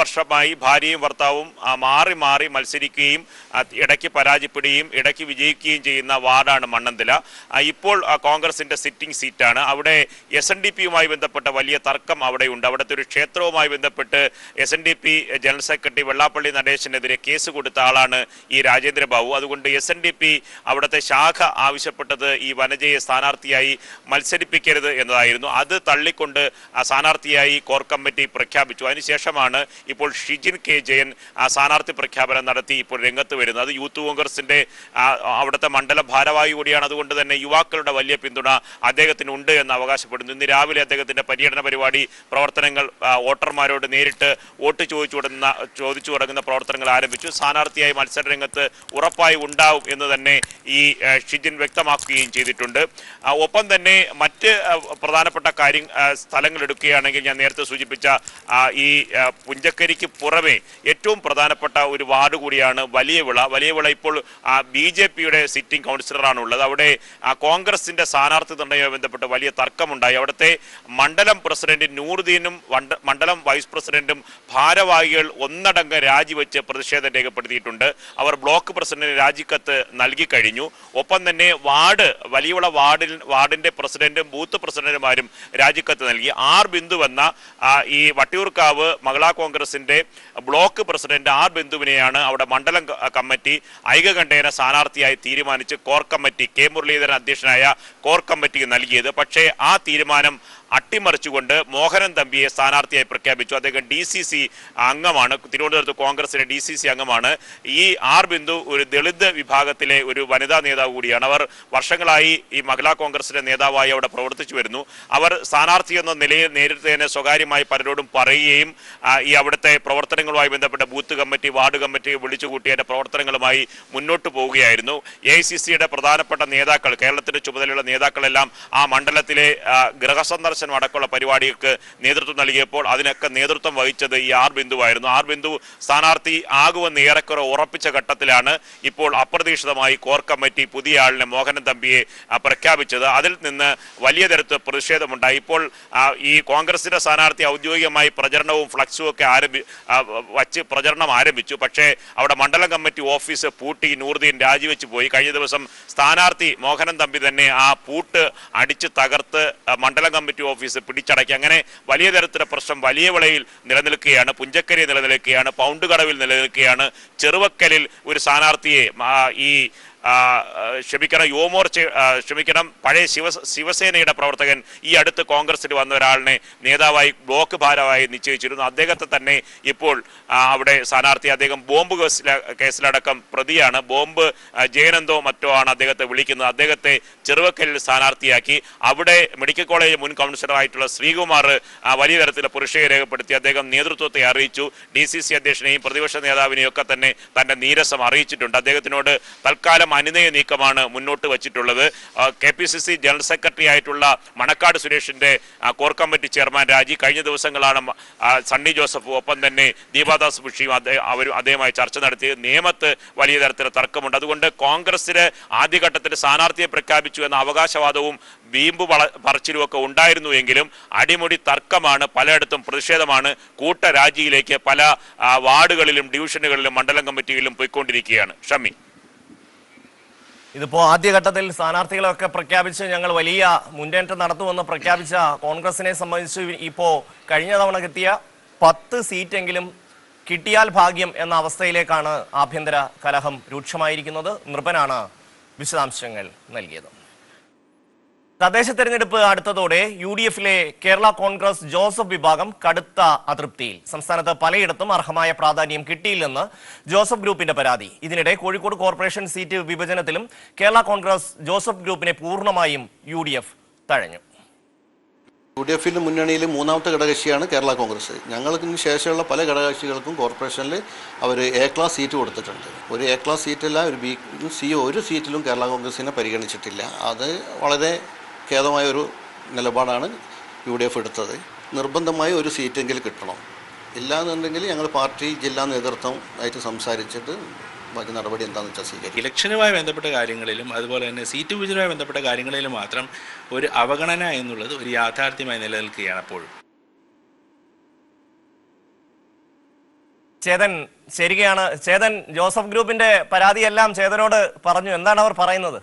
വർഷമായി ഭാര്യയും ഭർത്താവും മാറി മാറി മത്സരിക്കുകയും ഇടയ്ക്ക് പരാജയപ്പെടുകയും ഇടയ്ക്ക് വിജയിക്കുകയും ചെയ്യുന്ന വാർഡാണ് മണ്ണന്തില. ഇപ്പോൾ കോൺഗ്രസിന്റെ സിറ്റിംഗ് സീറ്റാണ്. അവിടെ എസ് എൻ ഡി പിയുമായി ബന്ധപ്പെട്ട വലിയ തർക്കം അവിടെയുണ്ട്. അവിടുത്തെ ഒരു ക്ഷേത്രവുമായി ബന്ധപ്പെട്ട് S N D P general secretary Vellappally നടേശനെതിരെ case കൊടുത്ത ആളാണ് ഈ രാജേന്ദ്ര ബാബു. അതുകൊണ്ട് എസ് എൻ ഡി പി അവിടുത്തെ ശാഖ ആവശ്യപ്പെട്ടത് ഈ വനജയെ സ്ഥാനാർത്ഥിയായി മത്സരിപ്പിക്കരുത് എന്നതായിരുന്നു. അത് തള്ളിക്കൊണ്ട് സ്ഥാനാർത്ഥിയായി കോർ കമ്മിറ്റി പ്രഖ്യാപിച്ചു. അതിനുശേഷമാണ് ഇപ്പോൾ ഷിജിൻ കെ ജയൻ സ്ഥാനാർത്ഥി പ്രഖ്യാപനം നടത്തി ഇപ്പോൾ രംഗത്ത് വരുന്നത് അത് യൂത്ത് കോൺഗ്രസിന്റെ ആ, അവിടുത്തെ മണ്ഡല ഭാരവാഹി കൂടിയാണ്. അതുകൊണ്ട് തന്നെ യുവാക്കളുടെ വലിയ പിന്തുണ അദ്ദേഹത്തിന് ഉണ്ട് എന്ന് അവകാശപ്പെടുന്നു. ഇന്ന് രാവിലെ അദ്ദേഹത്തിന്റെ പര്യടന പരിപാടി പ്രവർത്തനങ്ങൾ വോട്ടർമാരോട് നേരിട്ട് വോട്ട് ചോദിച്ചു തുടങ്ങുന്ന ചോദിച്ചു തുടങ്ങുന്ന പ്രവർത്തനങ്ങൾ ആരംഭിച്ചു. സ്ഥാനാർത്ഥിയായി മത്സര രംഗത്ത് ഉറപ്പായി ഉണ്ടാവും എന്ന് തന്നെ ഈ ഷിജിൻ വ്യക്തമാക്കുകയും ചെയ്തിട്ടുണ്ട്. ഒപ്പം തന്നെ മറ്റ് പ്രധാനപ്പെട്ട കാര്യം സ്ഥലങ്ങൾ എടുക്കുകയാണെങ്കിൽ ഞാൻ നേരത്തെ സൂചിപ്പിച്ച ഈ ആ, പുഞ്ചക്കരിക്ക് പുറമെ ഏറ്റവും പ്രധാനപ്പെട്ട ഒരു വാർഡ് കൂടിയാണ് വലിയവിള. വലിയവിള ഇപ്പോൾ ബി ജെ പിയുടെ സിറ്റിംഗ് കൗൺസിലറാണ് ഉള്ളത് അവിടെ കോൺഗ്രസിന്റെ സ്ഥാനാർത്ഥി നിർണയവുമായി ബന്ധപ്പെട്ട് വലിയ തർക്കമുണ്ടായി. അവിടുത്തെ മണ്ഡലം പ്രസിഡന്റ് നൂറുദ്ദീനും മണ്ഡലം വൈസ് പ്രസിഡന്റും ഭാരവാഹികൾ ഒന്നടങ്കം രാജിവെച്ച് പ്രതിഷേധം രേഖപ്പെടുത്തിയിട്ടുണ്ട്. അവർ ബ്ലോക്ക് പ്രസിഡന്റിന് രാജിക്കത്ത് നൽകി കഴിഞ്ഞു. ഒപ്പം തന്നെ വാർഡ് വലിയവിള വാർഡിൽ വാർഡിന്റെ പ്രസിഡന്റും ബൂത്ത് പ്രസിഡന്റുമാരും രാജിക്കത്ത് നൽകി. ആർ ബിന്ദു എന്ന ഈ വട്ടിയൂർക്കാവ് മഹിളാ കോൺഗ്രസിന്റെ ബ്ലോക്ക് പ്രസിഡന്റ് ആർ ബിന്ദുവിനെയാണ് അവിടെ മണ്ഡലം കമ്മിറ്റി ഐകകണ്ഠേന സ്ഥാനാർത്ഥിയായി തീരുമാനിച്ച് കോർ കമ്മിറ്റി കെ മുരളീധരൻ അധ്യക്ഷനായ കോർ കമ്മിറ്റിക്ക് നൽകിയത്. പക്ഷേ ആ തീരുമാനം അട്ടിമറിച്ചുകൊണ്ട് മോഹനൻ തമ്പിയെ സ്ഥാനാർത്ഥിയായി പ്രഖ്യാപിച്ചു. അദ്ദേഹം ഡി സി സി അംഗമാണ്. തിരുവനന്തപുരത്ത് കോൺഗ്രസിന്റെ ഡി സി സി അംഗമാണ്. ഈ ആർ ബിന്ദു ഒരു ദളിത് വിഭാഗത്തിലെ ഒരു വനിതാ നേതാവ് കൂടിയാണ്. അവർ വർഷങ്ങളായി ഈ മഹിളാ കോൺഗ്രസിന്റെ നേതാവായി അവിടെ പ്രവർത്തിച്ചു വരുന്നു. അവർ സ്ഥാനാർത്ഥി എന്ന നിലയിൽ നേരിട്ട് തന്നെ സ്വകാര്യമായി പലരോടും പറയുകയും ഈ അവിടുത്തെ പ്രവർത്തനങ്ങളുമായി ബന്ധപ്പെട്ട ബൂത്ത് കമ്മിറ്റി വാർഡ് കമ്മിറ്റി അതിന്റെ പ്രവർത്തനങ്ങളുമായി മുന്നോട്ട് പോവുകയായിരുന്നു. എ പ്രധാനപ്പെട്ട നേതാക്കൾ കേരളത്തിന്റെ ചുമതലയുള്ള നേതാക്കളെല്ലാം ആ മണ്ഡലത്തിലെ ഗൃഹസന്ദർശനം അടക്കമുള്ള പരിപാടികൾക്ക് നേതൃത്വം നൽകിയപ്പോൾ അതിനൊക്കെ നേതൃത്വം വഹിച്ചത് ഈ ആർ ബിന്ദുവായിരുന്നു. ആർ ബിന്ദു സ്ഥാനാർത്ഥി ആകുമെന്ന് ഏറെക്കുറെ ഉറപ്പിച്ച ഘട്ടത്തിലാണ് ഇപ്പോൾ അപ്രതീക്ഷിതമായി കോർ കമ്മിറ്റി പുതിയ ആളിനെ മോഹനൻ തമ്പിയെ പ്രഖ്യാപിച്ചത്. അതിൽ നിന്ന് വലിയ തരത്തിൽ പ്രതിഷേധമുണ്ടായി. ഇപ്പോൾ ഈ കോൺഗ്രസിന്റെ സ്ഥാനാർത്ഥി ഔദ്യോഗികമായി പ്രചരണവും ഫ്ലക്സും ഒക്കെ ആരംഭി വച്ച് പ്രചരണം ആരംഭിച്ചു. പക്ഷേ അവിടെ മണ്ഡലം കമ്മിറ്റി ഓഫീസ് പൂട്ടി നൂറുദ്ദീൻ രാജിവെച്ച് പോയി. കഴിഞ്ഞ ദിവസം സ്ഥാനാർത്ഥി മോഹനൻ തമ്പി തന്നെ ആ പൂട്ട് അടിച്ച് തകർത്ത് മണ്ഡലം കമ്മിറ്റി ഓഫീസ് പിടിച്ചടക്കി. അങ്ങനെ വലിയ തരത്തിലെ പ്രശ്നം വലിയ വിളയിൽ നിലനിൽക്കുകയാണ്. പുഞ്ചക്കരി നിലനിൽക്കുകയാണ്. പൗണ്ട് കടവിൽ നിലനിൽക്കുകയാണ്. ചെറുവക്കലിൽ ഒരു സ്ഥാനാർത്ഥിയെ ഈ ക്ഷമിക്കണം യുവമോർച്ച ക്ഷമിക്കണം. പഴയ ശിവ ശിവസേനയുടെ പ്രവർത്തകൻ ഈ അടുത്ത് കോൺഗ്രസിൽ വന്ന ഒരാളിനെ നേതാവായി ബ്ലോക്ക് ഭാരമായി നിശ്ചയിച്ചിരുന്നു. അദ്ദേഹത്തെ തന്നെ ഇപ്പോൾ അവിടെ സ്ഥാനാർത്ഥി അദ്ദേഹം ബോംബ് കേസില കേസിലടക്കം പ്രതിയാണ്. ബോംബ് ജയനന്തോ മറ്റോ ആണ് അദ്ദേഹത്തെ വിളിക്കുന്നത്. അദ്ദേഹത്തെ ചെറുവക്കലിൽ സ്ഥാനാർത്ഥിയാക്കി. അവിടെ മെഡിക്കൽ കോളേജ് മുൻ കൗൺസിലറായിട്ടുള്ള ശ്രീകുമാർ വലിയ തരത്തിലെ പുരുഷയെ രേഖപ്പെടുത്തി അദ്ദേഹം നേതൃത്വത്തെ അറിയിച്ചു. ഡി സി സി അധ്യക്ഷനെയും പ്രതിപക്ഷ നേതാവിനെയും ഒക്കെ തന്നെ തന്റെ നീരസം അറിയിച്ചിട്ടുണ്ട്. അദ്ദേഹത്തിനോട് തൽക്കാലം അനുനയ നീക്കമാണ് മുന്നോട്ട് വച്ചിട്ടുള്ളത്. K P C C general secretary ആയിട്ടുള്ള മണക്കാട് സുരേഷിന്റെ കോർ കമ്മിറ്റി ചെയർമാൻ രാജി. കഴിഞ്ഞ ദിവസങ്ങളാണ് സണ്ണി ജോസഫ് ഒപ്പം തന്നെ ദീപാദാസ് ബുഷിയും അവരും അദ്ദേഹമായി ചർച്ച നടത്തിയത്. നിയമത്ത് വലിയ തരത്തിൽ തർക്കമുണ്ട്. അതുകൊണ്ട് കോൺഗ്രസിന് ആദ്യഘട്ടത്തിൽ സ്ഥാനാർത്ഥിയെ പ്രഖ്യാപിച്ചു എന്ന അവകാശവാദവും വീമ്പ് വള പറച്ചിലുമൊക്കെ ഉണ്ടായിരുന്നു എങ്കിലും അടിമുടി തർക്കമാണ് പലയിടത്തും പ്രതിഷേധമാണ്. കൂട്ടരാജിയിലേക്ക് പല വാർഡുകളിലും ഡിവിഷനുകളിലും മണ്ഡലം കമ്മിറ്റിയിലും പോയിക്കൊണ്ടിരിക്കുകയാണ്. ഷമി ഇതിപ്പോ ആദ്യഘട്ടത്തിൽ സ്ഥാനാർത്ഥികളൊക്കെ പ്രഖ്യാപിച്ച് ഞങ്ങൾ വലിയ മുന്നേറ്റം നടത്തുമെന്ന് പ്രഖ്യാപിച്ച കോൺഗ്രസിനെ സംബന്ധിച്ച് ഇപ്പോ കഴിഞ്ഞ തവണ കിട്ടിയ പത്ത് സീറ്റെങ്കിലും കിട്ടിയാൽ ഭാഗ്യം എന്ന അവസ്ഥയിലേക്കാണ് ആഭ്യന്തര കലഹം രൂക്ഷമായിരിക്കുന്നത്. നൃപനാണ് വിശദാംശങ്ങൾ നൽകിയത്. തദ്ദേശ തെരഞ്ഞെടുപ്പ് അടുത്തതോടെ യു ഡി എഫിലെ കേരള കോൺഗ്രസ് ജോസഫ് വിഭാഗം കടുത്ത അതൃപ്തിയിൽ. സംസ്ഥാനത്ത് പലയിടത്തും അർഹമായ പ്രാധാന്യം കിട്ടിയില്ലെന്ന് ജോസഫ് ഗ്രൂപ്പിന്റെ പരാതി. ഇതിനിടെ കോഴിക്കോട് കോർപ്പറേഷൻ സീറ്റ് വിഭജനത്തിലും കേരള കോൺഗ്രസ് ജോസഫ് ഗ്രൂപ്പിനെ പൂർണമായും യു ഡി എഫ് തഴഞ്ഞു. യു ഡി എഫിന്റെ മുന്നണിയിൽ മൂന്നാമത്തെ ഘടകകക്ഷിയാണ് കേരള കോൺഗ്രസ്. ഞങ്ങൾക്ക് ശേഷമുള്ള പല ഘടകകക്ഷികൾക്കും കോർപ്പറേഷനിൽ അവർ എ ക്ലാസ് സീറ്റ് കൊടുത്തിട്ടുണ്ട്. ഒരു എ ക്ലാസ് സീറ്റല്ല ഒരു ബി സി ഒരു സീറ്റിലും കേരള കോൺഗ്രസിനെ പരിഗണിച്ചിട്ടില്ല. അത് വളരെ ഖേദമായ ഒരു നിലപാടാണ് യു ഡി എഫ് എടുത്തത്. നിർബന്ധമായി ഒരു സീറ്റെങ്കിലും കിട്ടണം. ഇല്ലാന്നുണ്ടെങ്കിൽ ഞങ്ങൾ പാർട്ടി ജില്ലാ നേതൃത്വം ആയിട്ട് സംസാരിച്ചിട്ട് ബാക്കി നടപടി എന്താണെന്ന് വെച്ചാൽ സ്വീകരിക്കും. ഇലക്ഷനുമായി ബന്ധപ്പെട്ട കാര്യങ്ങളിലും അതുപോലെ തന്നെ സീറ്റ് വിഭജനവുമായി ബന്ധപ്പെട്ട കാര്യങ്ങളിലും മാത്രം ഒരു അവഗണന എന്നുള്ളത് ഒരു യാഥാർത്ഥ്യമായി നിലനിൽക്കുകയാണ് അപ്പോഴും ചേതൻ ശരിയാണ്. ചേതൻ ജോസഫ് ഗ്രൂപ്പിന്റെ പരാതിയെല്ലാം ചേതനോട് പറഞ്ഞു. എന്താണ് അവർ പറയുന്നത്?